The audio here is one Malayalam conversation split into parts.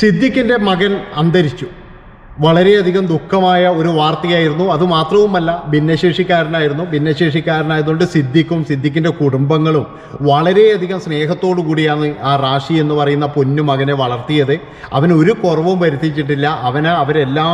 സിദ്ദിഖിന്റെ മകൻ അന്തരിച്ചു. വളരെയധികം ദുഃഖമായ ഒരു വാർത്തയായിരുന്നു. അത് മാത്രവുമല്ല ഭിന്നശേഷിക്കാരനായിരുന്നു. ഭിന്നശേഷിക്കാരനായതുകൊണ്ട് സിദ്ദിഖും സിദ്ദിഖിന്റെ കുടുംബങ്ങളും വളരെയധികം സ്നേഹത്തോടു കൂടിയാണ് ആ റാഷി എന്ന് പറയുന്ന പൊന്നു മകനെ വളർത്തിയത്. അവന് ഒരു കുറവും വരുത്തിച്ചിട്ടില്ല. അവനെ അവരെല്ലാ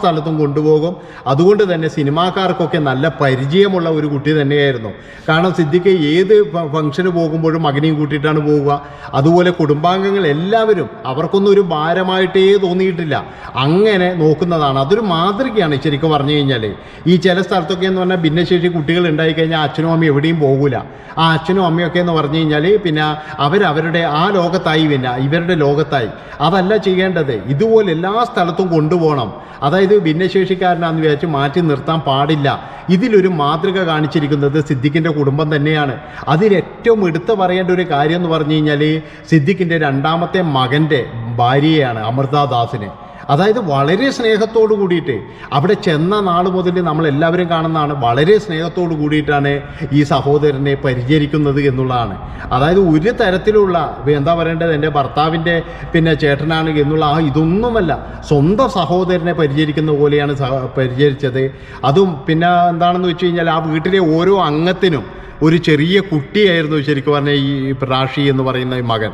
സ്ഥലത്തും കൊണ്ടുപോകും. അതുകൊണ്ട് തന്നെ സിനിമാക്കാർക്കൊക്കെ നല്ല പരിചയമുള്ള ഒരു കുട്ടി തന്നെയായിരുന്നു. കാരണം സിദ്ദിഖ് ഏത് ഫംഗ്ഷന് പോകുമ്പോഴും മകനെയും കൂട്ടിയിട്ടാണ് പോവുക. അതുപോലെ കുടുംബാംഗങ്ങൾ എല്ലാവരും അവർക്കൊന്നും ഒരു ഭാരമായിട്ടേ തോന്നിയിട്ടില്ല. അങ്ങനെ നോക്കുന്നതാണ്. അതൊരു മാതൃകയാണ് ശരിക്കും പറഞ്ഞു കഴിഞ്ഞാൽ ഈ ചില സ്ഥലത്തൊക്കെ എന്ന് പറഞ്ഞാൽ ഭിന്നശേഷി കുട്ടികൾ ഉണ്ടായി കഴിഞ്ഞാൽ അച്ഛനും അമ്മയും എവിടെയും പോകില്ല ആ അച്ഛനും അമ്മയൊക്കെ എന്ന് പറഞ്ഞു കഴിഞ്ഞാൽ പിന്നെ അവരവരുടെ ആ ലോകത്തായി പിന്നെ ഇവരുടെ ലോകത്തായി. അതല്ല ചെയ്യേണ്ടത്. ഇതുപോലെ എല്ലാ സ്ഥലത്തും കൊണ്ടുപോകണം. അതായത് ഭിന്നശേഷിക്കാരനാന്ന് വിചാരിച്ച് മാറ്റി നിർത്താൻ പാടില്ല. ഇതിലൊരു മാതൃക കാണിച്ചിരിക്കുന്നത് സിദ്ദിഖിന്റെ കുടുംബം തന്നെയാണ്. അതിലേറ്റവും എടുത്തു പറയേണ്ട ഒരു കാര്യം എന്ന് പറഞ്ഞു കഴിഞ്ഞാൽ സിദ്ദിഖിന്റെ രണ്ടാമത്തെ മകന്റെ ഭാര്യയാണ് അമൃതാദാസിന്. അതായത് വളരെ സ്നേഹത്തോടു കൂടിയിട്ട് അവിടെ ചെന്ന നാൾ മുതൽ നമ്മൾ എല്ലാവരും കാണുന്നതാണ് വളരെ സ്നേഹത്തോട് കൂടിയിട്ടാണ് ഈ സഹോദരനെ പരിചരിക്കുന്നത് എന്നുള്ളതാണ്. അതായത് ഒരു തരത്തിലുള്ള എന്താ പറയേണ്ടത്? എന്റെ ഭർത്താവിന്റെ പിന്നെ ചേട്ടനാണ് എന്നുള്ള ആ ഇതൊന്നുമല്ല. സ്വന്തം സഹോദരനെ പരിചരിക്കുന്ന പോലെയാണ് പരിചരിച്ചത്. അതും പിന്നെ എന്താണെന്ന് വെച്ച് കഴിഞ്ഞാൽ ആ വീട്ടിലെ ഓരോ അംഗത്തിനും ഒരു ചെറിയ കുട്ടിയായിരുന്നു ശരിക്കും പറഞ്ഞാൽ ഈ റാഷി എന്ന് പറയുന്ന മകൻ.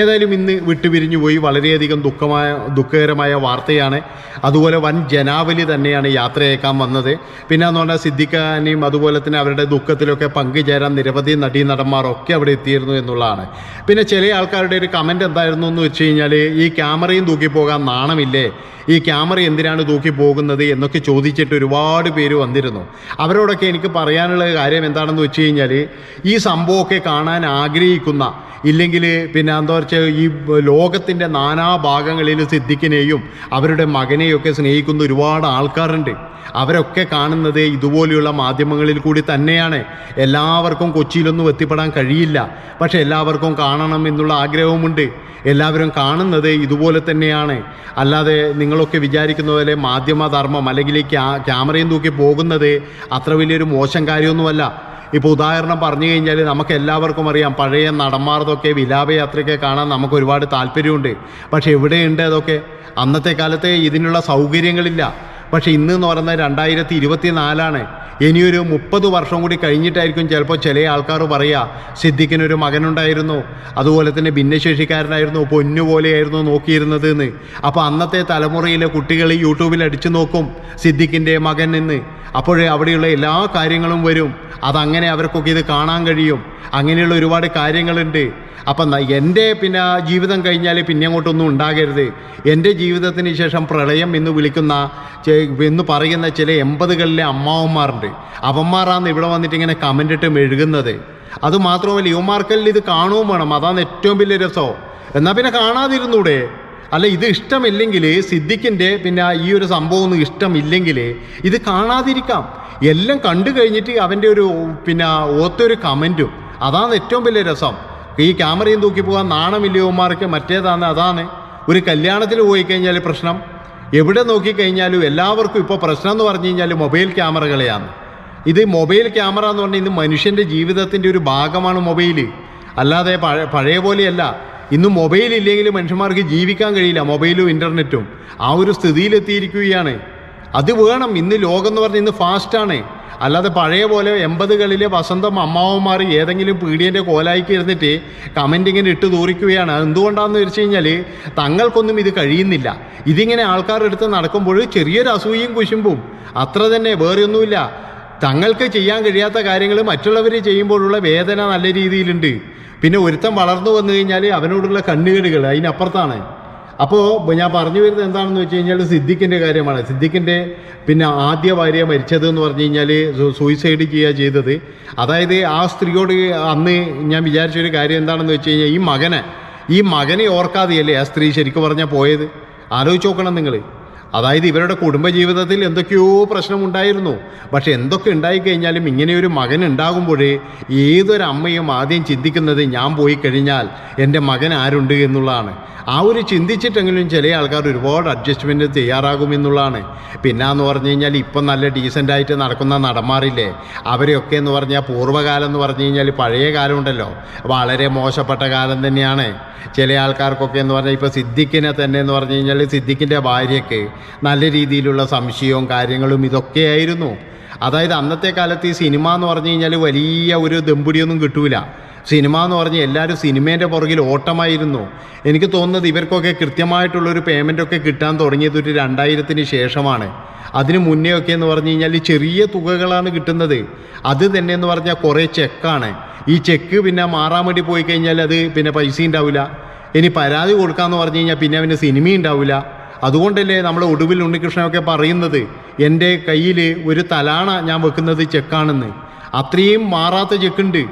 ഏതായാലും ഇന്ന് വിട്ടുപിരിഞ്ഞു പോയി. വളരെയധികം ദുഃഖമായ ദുഃഖകരമായ വാർത്തയാണ്. അതുപോലെ വൻ ജനാവലി തന്നെയാണ് യാത്രയേക്കാൻ വന്നത്. പിന്നെ എന്ന് പറഞ്ഞാൽ സിദ്ദിഖാനെയും അതുപോലെ തന്നെ അവരുടെ ദുഃഖത്തിലൊക്കെ പങ്കുചേരാൻ നിരവധി നടീ നടന്മാരൊക്കെ അവിടെ എത്തിയിരുന്നു എന്നുള്ളതാണ്. പിന്നെ ചില ആൾക്കാരുടെ ഒരു കമന്റ് എന്തായിരുന്നു എന്ന് വെച്ച് കഴിഞ്ഞാൽ ഈ ക്യാമറയും തൂക്കിപ്പോകാൻ നാണമില്ലേ? ഈ ക്യാമറ എന്തിനാണ് തൂക്കി പോകുന്നത് എന്നൊക്കെ ചോദിച്ചിട്ട് ഒരുപാട് പേര് വന്നിരുന്നു. അവരോടൊക്കെ എനിക്ക് പറയാനുള്ള കാര്യം എന്താണെന്ന് വെച്ച് കഴിഞ്ഞാൽ ഈ സംഭവമൊക്കെ കാണാൻ ആഗ്രഹിക്കുന്ന ഇല്ലെങ്കിൽ പിന്നെ എന്താ വെച്ചാൽ ഈ ലോകത്തിന്റെ നാനാഭാഗങ്ങളിൽ സിദ്ദിഖിനെയും അവരുടെ മകനെയൊക്കെ സ്നേഹിക്കുന്ന ഒരുപാട് ആൾക്കാരുണ്ട്. അവരൊക്കെ കാണുന്നത് ഇതുപോലെയുള്ള മാധ്യമങ്ങളിൽ കൂടി തന്നെയാണ്. എല്ലാവർക്കും കൊച്ചിയിലൊന്നും എത്തിപ്പെടാൻ കഴിയില്ല. പക്ഷെ എല്ലാവർക്കും കാണണം എന്നുള്ള ആഗ്രഹവുമുണ്ട്. എല്ലാവരും കാണുന്നത് ഇതുപോലെ തന്നെയാണ്. അല്ലാതെ നിങ്ങളൊക്കെ വിചാരിക്കുന്ന പോലെ മാധ്യമധർമ്മം അല്ലെങ്കിൽ ക്യാ ക്യാമറയും തൂക്കി പോകുന്നത് അത്ര വലിയൊരു മോശം കാര്യമൊന്നുമല്ല. ഇപ്പോൾ ഉദാഹരണം പറഞ്ഞു കഴിഞ്ഞാൽ നമുക്ക് എല്ലാവർക്കും അറിയാം പഴയ നടന്മാർതൊക്കെ വിലാപയാത്രയൊക്കെ കാണാൻ നമുക്ക് ഒരുപാട് താല്പര്യമുണ്ട്. പക്ഷെ എവിടെയുണ്ട് അതൊക്കെ? അന്നത്തെ കാലത്ത് ഇതിനുള്ള സൗകര്യങ്ങളില്ല. പക്ഷെ ഇന്ന് എന്ന് പറയുന്നത് രണ്ടായിരത്തി ഇരുപത്തി നാലാണ് ഇനിയൊരു മുപ്പത് വർഷം കൂടി കഴിഞ്ഞിട്ടായിരിക്കും ചിലപ്പോൾ ചില ആൾക്കാർ പറയുക സിദ്ദിഖിനൊരു മകനുണ്ടായിരുന്നു. അതുപോലെ തന്നെ ഭിന്നശേഷിക്കാരനായിരുന്നു പൊന്നുപോലെയായിരുന്നു നോക്കിയിരുന്നത് എന്ന് അപ്പോൾ അന്നത്തെ തലമുറയിലെ കുട്ടികൾ യൂട്യൂബിൽ അടിച്ചു നോക്കും സിദ്ദിഖിന്റെ മകൻ എന്ന്. അപ്പോഴേ അവിടെയുള്ള എല്ലാ കാര്യങ്ങളും വരും. അതങ്ങനെ അവർക്കൊക്കെ ഇത് കാണാൻ കഴിയും. അങ്ങനെയുള്ള ഒരുപാട് കാര്യങ്ങളുണ്ട്. അപ്പം എന്റെ പിന്നെ ജീവിതം കഴിഞ്ഞാൽ പിന്നെ അങ്ങോട്ടൊന്നും ഉണ്ടാകരുത്. എന്റെ ജീവിതത്തിന് ശേഷം പ്രളയം എന്ന് വിളിക്കുന്ന എന്ന് പറയുന്ന ചില എൺപതുകളിലെ അമ്മാവന്മാരുണ്ട്. അവന്മാരാണ് ഇവിടെ വന്നിട്ട് ഇങ്ങനെ കമന്റ് ഇട്ട് മെഴുകുന്നത് അതുമാത്രമല്ല യുവമാർക്കെല്ലാം ഇത് കാണുകയും വേണം. അതാണ് ഏറ്റവും വലിയ രസം. എന്നാൽ പിന്നെ കാണാതിരുന്നൂടെ? അല്ല ഇത് ഇഷ്ടമില്ലെങ്കിൽ സിദ്ദിഖിന്റെ പിന്നെ ഈ ഒരു സംഭവം ഒന്നും ഇഷ്ടമില്ലെങ്കിൽ ഇത് കാണാതിരിക്കാം. എല്ലാം കണ്ടു കഴിഞ്ഞിട്ട് അവന്റെ ഒരു പിന്നെ ഓത്തൊരു കമന്റും. അതാണ് ഏറ്റവും വലിയ രസം. ഈ ക്യാമറയും തൂക്കി പോകാൻ നാണമില്ലയോമാർക്ക് മറ്റേതാണ് അതാണ്. ഒരു കല്യാണത്തിൽ പോയി കഴിഞ്ഞാൽ പ്രശ്നം. എവിടെ നോക്കിക്കഴിഞ്ഞാലും എല്ലാവർക്കും ഇപ്പോൾ പ്രശ്നം എന്ന് പറഞ്ഞു കഴിഞ്ഞാൽ മൊബൈൽ ക്യാമറകളെയാണ്. ഇത് മൊബൈൽ ക്യാമറ എന്ന് പറഞ്ഞാൽ ഇന്ന് മനുഷ്യന്റെ ജീവിതത്തിന്റെ ഒരു ഭാഗമാണ് മൊബൈൽ അല്ലാതെ പഴയ പഴയ പോലെയല്ല. ഇന്ന് മൊബൈൽ ഇല്ലെങ്കിൽ മനുഷ്യന്മാർക്ക് ജീവിക്കാൻ കഴിയില്ല. മൊബൈലും ഇന്റർനെറ്റും ആ ഒരു സ്ഥിതിയിലെത്തിയിരിക്കുകയാണ്. അത് വേണം. ഇന്ന് ലോകം എന്ന് പറഞ്ഞാൽ ഇന്ന് ഫാസ്റ്റാണ് അല്ലാതെ പഴയ പോലെ എൺപതുകളിലെ വസന്തം അമ്മാവന്മാർ ഏതെങ്കിലും പീഡിയന്റെ കോലായിക്ക് ഇരുന്നിട്ട് കമന്റ് ഇങ്ങനെ ഇട്ട് തൂറിക്കുകയാണ് എന്തുകൊണ്ടാണെന്ന് വെച്ച് കഴിഞ്ഞാൽ തങ്ങൾക്കൊന്നും ഇത് കഴിയുന്നില്ല. ഇതിങ്ങനെ ആൾക്കാരുടെ അടുത്ത് നടക്കുമ്പോൾ ചെറിയൊരു അസൂയയും കുശുമ്പും. അത്ര തന്നെ വേറെയൊന്നുമില്ല തങ്ങൾക്ക് ചെയ്യാൻ കഴിയാത്ത കാര്യങ്ങൾ മറ്റുള്ളവർ ചെയ്യുമ്പോഴുള്ള വേദന നല്ല രീതിയിലുണ്ട്. പിന്നെ ഒരുത്തൻ വളർന്നു വന്നു കഴിഞ്ഞാൽ അവനോടുള്ള കണ്ണുകേടുകൾ അതിനപ്പുറത്താണ്. അപ്പോൾ ഞാൻ പറഞ്ഞു വരുന്നത് എന്താണെന്ന് വെച്ച് കഴിഞ്ഞാൽ സിദ്ദിഖിന്റെ കാര്യമാണ്. സിദ്ദിഖിന്റെ പിന്നെ ആദ്യ ഭാര്യ മരിച്ചത് എന്ന് പറഞ്ഞു കഴിഞ്ഞാൽ സൂയിസൈഡ് ചെയ്യുക ചെയ്തത്. അതായത് ആ സ്ത്രീയോട് അന്ന് ഞാൻ വിചാരിച്ചൊരു കാര്യം എന്താണെന്ന് വെച്ച് കഴിഞ്ഞാൽ ഈ മകനെ ഈ മകനെ ഓർക്കാതെയല്ലേ ആ സ്ത്രീ ശരിക്കും പറഞ്ഞാൽ പോയത്? ആലോചിച്ച് നോക്കണം നിങ്ങൾ അതായത് ഇവരുടെ കുടുംബജീവിതത്തിൽ എന്തൊക്കെയോ പ്രശ്നമുണ്ടായിരുന്നു. പക്ഷെ എന്തൊക്കെ ഉണ്ടായിക്കഴിഞ്ഞാലും ഇങ്ങനെയൊരു മകൻ ഉണ്ടാകുമ്പോഴേ ഏതൊരമ്മയും ആദ്യം ചിന്തിക്കുന്നത് ഞാൻ പോയി കഴിഞ്ഞാൽ എന്റെ മകൻ ആരുണ്ട് എന്നുള്ളതാണ്. ആ ഒരു ചിന്തിച്ചിട്ടെങ്കിലും ചില ആൾക്കാർ ഒരുപാട് അഡ്ജസ്റ്റ്മെന്റ് തയ്യാറാകുമെന്നുള്ളതാണ് പിന്നെ എന്ന് പറഞ്ഞു കഴിഞ്ഞാൽ ഇപ്പം നല്ല ഡീസന്റായിട്ട് നടക്കുന്ന നടന്മാരില്ലേ? അവരെയൊക്കെ എന്ന് പറഞ്ഞാൽ പൂർവകാലം എന്ന് പറഞ്ഞു കഴിഞ്ഞാൽ പഴയ കാലം ഉണ്ടല്ലോ വളരെ മോശപ്പെട്ട കാലം തന്നെയാണ്. ചില ആൾക്കാർക്കൊക്കെ എന്ന് പറഞ്ഞാൽ ഇപ്പോൾ സിദ്ദിഖിനെ തന്നെ എന്ന് പറഞ്ഞു കഴിഞ്ഞാൽ സിദ്ദിഖിന്റെ ഭാര്യയ്ക്ക് നല്ല രീതിയിലുള്ള സംശയവും കാര്യങ്ങളും ഇതൊക്കെയായിരുന്നു. അതായത് അന്നത്തെ കാലത്ത് ഈ സിനിമ എന്ന് പറഞ്ഞു കഴിഞ്ഞാൽ വലിയ ഒരു ദമ്പുടിയൊന്നും കിട്ടൂല. സിനിമ എന്ന് പറഞ്ഞ് എല്ലാവരും സിനിമേന്റെ പുറകിൽ ഓട്ടമായിരുന്നു. എനിക്ക് തോന്നുന്നത് ഇവർക്കൊക്കെ കൃത്യമായിട്ടുള്ളൊരു പേയ്മെന്റൊക്കെ കിട്ടാൻ തുടങ്ങിയത് ഒരു രണ്ടായിരത്തിന് ശേഷമാണ്. അതിന് മുന്നേ ഒക്കെ എന്ന് പറഞ്ഞു കഴിഞ്ഞാൽ ചെറിയ തുകകളാണ് കിട്ടുന്നത്. അത് തന്നെ എന്ന് പറഞ്ഞാൽ കുറേ ചെക്കാണ് ഈ ചെക്ക് പിന്നെ മാറാൻ വേണ്ടി പോയി കഴിഞ്ഞാൽ അത് പിന്നെ പൈസ ഉണ്ടാവില്ല ഇനി പരാതി കൊടുക്കാമെന്ന് പറഞ്ഞു കഴിഞ്ഞാൽ പിന്നെ അവന് സിനിമ ഉണ്ടാവില്ല അതുകൊണ്ടല്ലേ നമ്മൾ ഒടുവിൽ ഉണ്ണികൃഷ്ണനൊക്കെ പറയുന്നത് എന്റെ കയ്യിൽ ഒരു തലാണ ഞാൻ വെക്കുന്നത് ചെക്കാണെന്ന്. അത്രയും മാറാത്ത ചെക്കുണ്ട്.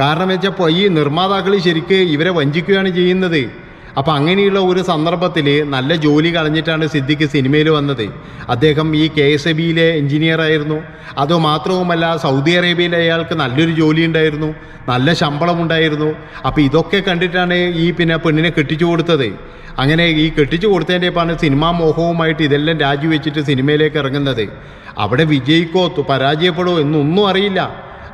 കാരണം വെച്ചാൽ ഈ നിർമ്മാതാക്കൾ ശരിക്ക് ഇവരെ വഞ്ചിക്കുകയാണ് ചെയ്യുന്നത്. അപ്പം അങ്ങനെയുള്ള ഒരു സന്ദർഭത്തിൽ നല്ല ജോലി കളഞ്ഞിട്ടാണ് സിദ്ദിഖ് സിനിമയിൽ വന്നത്. അദ്ദേഹം ഈ കെ എസ് എ ബിയിലെ എഞ്ചിനീയർ ആയിരുന്നു. അതുമാത്രവുമല്ല സൗദി അറേബ്യയിൽ അയാൾക്ക് നല്ലൊരു ജോലി ഉണ്ടായിരുന്നു. നല്ല ശമ്പളം ഉണ്ടായിരുന്നു. അപ്പോൾ ഇതൊക്കെ കണ്ടിട്ടാണ് ഈ പിന്നെ പെണ്ണിനെ കെട്ടിച്ചു കൊടുത്തത്. അങ്ങനെ ഈ കെട്ടിച്ചു കൊടുത്തതിന്റെ ഇപ്പാണ് സിനിമാ മോഹവുമായിട്ട് ഇതെല്ലാം രാജിവെച്ചിട്ട് സിനിമയിലേക്ക് ഇറങ്ങുന്നത്. അവിടെ വിജയിക്കോ പരാജയപ്പെടുമോ പരാജയപ്പെടോ എന്നൊന്നും അറിയില്ല.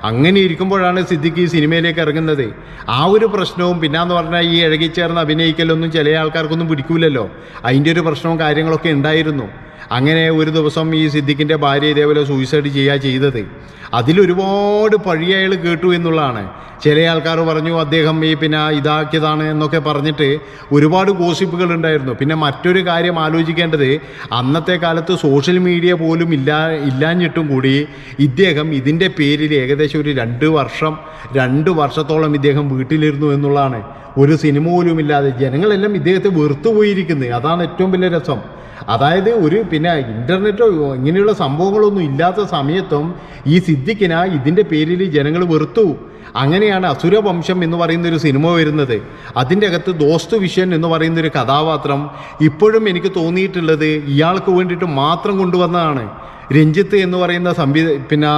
അങ്ങനെ ഇരിക്കുമ്പോഴാണ് സിദ്ദിഖ് ഈ സിനിമയിലേക്ക് ഇറങ്ങുന്നത്. ആ ഒരു പ്രശ്നവും പിന്നാന്ന് പറഞ്ഞാൽ ഈ ഇഴകിച്ചേർന്ന് അഭിനയിക്കലൊന്നും ചില ആൾക്കാർക്കൊന്നും പിടിക്കൂലല്ലോ. അതിന്റെ ഒരു പ്രശ്നവും കാര്യങ്ങളൊക്കെ ഉണ്ടായിരുന്നു. അങ്ങനെ ഒരു ദിവസം ഈ സിദ്ദിഖിന്റെ ഭാര്യ ഇതേപോലെ സൂയിസൈഡ് ചെയ്യുക ചെയ്തത്. അതിലൊരുപാട് പഴി അയാൾ കേട്ടു എന്നുള്ളതാണ്. ചില ആൾക്കാർ പറഞ്ഞു അദ്ദേഹം ഈ പിന്നെ ഇതാക്കിയതാണ് എന്നൊക്കെ പറഞ്ഞിട്ട് ഒരുപാട് ഗോസിപ്പുകൾ ഉണ്ടായിരുന്നു. പിന്നെ മറ്റൊരു കാര്യം ആലോചിക്കേണ്ടത് അന്നത്തെ കാലത്ത് സോഷ്യൽ മീഡിയ പോലും ഇല്ല ഇല്ലാഞ്ഞിട്ടും കൂടി ഇദ്ദേഹം ഇതിന്റെ പേരിൽ ഏകദേശം ഒരു രണ്ട് വർഷം രണ്ട് വർഷത്തോളം ഇദ്ദേഹം വീട്ടിലിരുന്നു എന്നുള്ളതാണ്. ഒരു സിനിമ പോലും ഇല്ലാതെ ജനങ്ങളെല്ലാം ഇദ്ദേഹത്തെ വെറുത്തുപോയിരിക്കുന്നത് അതാണ് ഏറ്റവും വലിയ രസം. അതായത് ഒരു പിന്നെ ഇന്റർനെറ്റോ ഇങ്ങനെയുള്ള സംഭവങ്ങളൊന്നും ഇല്ലാത്ത സമയത്തും ഈ സിദ്ദിഖിന ഇതിന്റെ പേരിൽ ജനങ്ങൾ വെറുത്തു. അങ്ങനെയാണ് അസുരവംശം എന്ന് പറയുന്ന ഒരു സിനിമ വരുന്നത്. അതിന്റെ അകത്ത് ദോസ്തു വിഷൻ എന്ന് പറയുന്ന ഒരു കഥാപാത്രം ഇപ്പോഴും എനിക്ക് തോന്നിയിട്ടുള്ളത് ഇയാൾക്ക് വേണ്ടിയിട്ട് മാത്രം കൊണ്ടുവന്നതാണ്. രഞ്ജിത്ത് എന്ന് പറയുന്ന സംവിധ പിന്നെ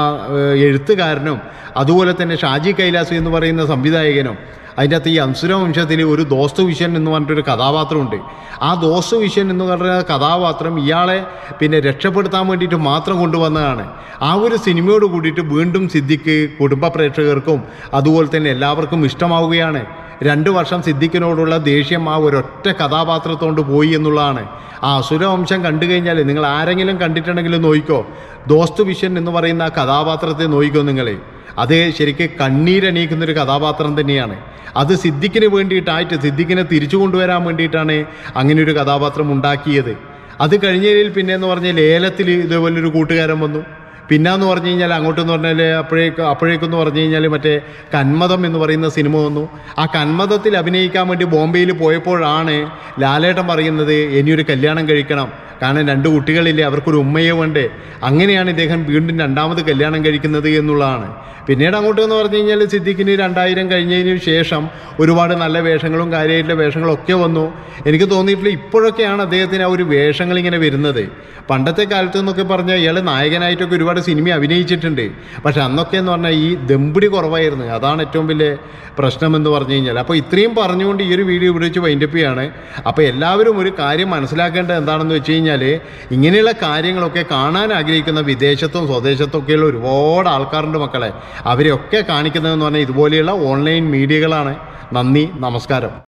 എഴുത്തുകാരനും അതുപോലെ തന്നെ ഷാജി കൈലാസ് എന്ന് പറയുന്ന സംവിധായകനും. അതിന്റെ അകത്ത് ഈ അംസുര വംശത്തിൽ ഒരു ദോസ്തു വിഷൻ എന്ന് പറഞ്ഞിട്ടൊരു കഥാപാത്രമുണ്ട്. ആ ദോസ്തു വിഷൻ എന്ന് പറഞ്ഞ കഥാപാത്രം ഇയാളെ പിന്നെ രക്ഷപ്പെടുത്താൻ വേണ്ടിയിട്ട് മാത്രം കൊണ്ടുവന്നതാണ്. ആ ഒരു സിനിമയോട് കൂടിയിട്ട് വീണ്ടും സിദ്ധിക്ക് കുടുംബ പ്രേക്ഷകർക്കും അതുപോലെ തന്നെ എല്ലാവർക്കും ഇഷ്ടമാവുകയാണ്. രണ്ട് വർഷം സിദ്ദിഖിനോടുള്ള ദേഷ്യം ആ ഒരൊറ്റ കഥാപാത്രത്തോണ്ട് പോയി എന്നുള്ളതാണ്. ആ അസുരവംശം കണ്ടു കഴിഞ്ഞാൽ നിങ്ങൾ ആരെങ്കിലും കണ്ടിട്ടുണ്ടെങ്കിൽ നോയിക്കോ. ദോസ്തു വിഷൻ എന്ന് പറയുന്ന ആ കഥാപാത്രത്തെ നോയിക്കോ നിങ്ങൾ അത് ശരിക്കും കണ്ണീരണിയിക്കുന്ന ഒരു കഥാപാത്രം തന്നെയാണ്. അത് സിദ്ദിഖിന് വേണ്ടിയിട്ടായിട്ട് സിദ്ദിഖിനെ തിരിച്ചു കൊണ്ടുവരാൻ വേണ്ടിയിട്ടാണ് അങ്ങനെ ഒരു കഥാപാത്രം ഉണ്ടാക്കിയത്. അത് കഴിഞ്ഞതിൽ പിന്നെ എന്ന് പറഞ്ഞാൽ ലേലത്തിൽ ഇതേപോലൊരു കൂട്ടുകാരൻ വന്നു. പിന്നെന്ന് പറഞ്ഞു കഴിഞ്ഞാൽ അങ്ങോട്ടെന്ന് പറഞ്ഞാൽ അപ്പോഴേക്ക് അപ്പോഴേക്കെന്ന് പറഞ്ഞു കഴിഞ്ഞാൽ മറ്റേ കന്മതം എന്ന് പറയുന്ന സിനിമ വന്നു. ആ കന്മതത്തിൽ അഭിനയിക്കാൻ വേണ്ടി ബോംബെയിൽ പോയപ്പോഴാണ് ലാലേട്ടൻ പറയുന്നത് ഇനിയൊരു കല്യാണം കഴിക്കണം. കാരണം രണ്ട് കുട്ടികളില്ലേ അവർക്കൊരു ഉമ്മയെ വേണ്ടേ. അങ്ങനെയാണ് ഇദ്ദേഹം വീണ്ടും രണ്ടാമത് കല്യാണം കഴിക്കുന്നത് എന്നുള്ളതാണ്. പിന്നീട് അങ്ങോട്ട് എന്ന് പറഞ്ഞു കഴിഞ്ഞാൽ സിദ്ദിഖിന് രണ്ടായിരം കഴിഞ്ഞതിന് ശേഷം ഒരുപാട് നല്ല വേഷങ്ങളും കാര്യമായിട്ടുള്ള വേഷങ്ങളും ഒക്കെ വന്നു. എനിക്ക് തോന്നിയിട്ടില്ല ഇപ്പോഴൊക്കെയാണ് അദ്ദേഹത്തിന് ആ ഒരു വേഷങ്ങൾ ഇങ്ങനെ വരുന്നത്. പണ്ടത്തെ കാലത്ത് എന്നൊക്കെ പറഞ്ഞാൽ ഇയാൾ നായകനായിട്ടൊക്കെ ഒരുപാട് സിനിമ അഭിനയിച്ചിട്ടുണ്ട്. പക്ഷെ അന്നൊക്കെ എന്ന് പറഞ്ഞാൽ ഈ ദമ്പിടി കുറവായിരുന്നു. അതാണ് ഏറ്റവും വലിയ പ്രശ്നമെന്ന് പറഞ്ഞു കഴിഞ്ഞാൽ അപ്പോൾ ഇത്രയും പറഞ്ഞുകൊണ്ട് ഈ ഒരു വീഡിയോ ഇവിടെ വെച്ച് വൈൻഡപ്പ് ചെയ്യാണ്. അപ്പോൾ എല്ലാവരും ഒരു കാര്യം മനസ്സിലാക്കേണ്ടത് എന്താണെന്ന് വെച്ച് കഴിഞ്ഞാൽ ഇങ്ങനെയുള്ള കാര്യങ്ങളൊക്കെ കാണാൻ ആഗ്രഹിക്കുന്ന വിദേശത്തും സ്വദേശത്തും ഒക്കെയുള്ള ഒരുപാട് ആൾക്കാരുണ്ട് മക്കളെ. അവരെയൊക്കെ കാണിക്കുന്നതെന്ന് പറഞ്ഞാൽ ഇതുപോലെയുള്ള ഓൺലൈൻ മീഡിയകളാണ് നന്ദി നമസ്കാരം.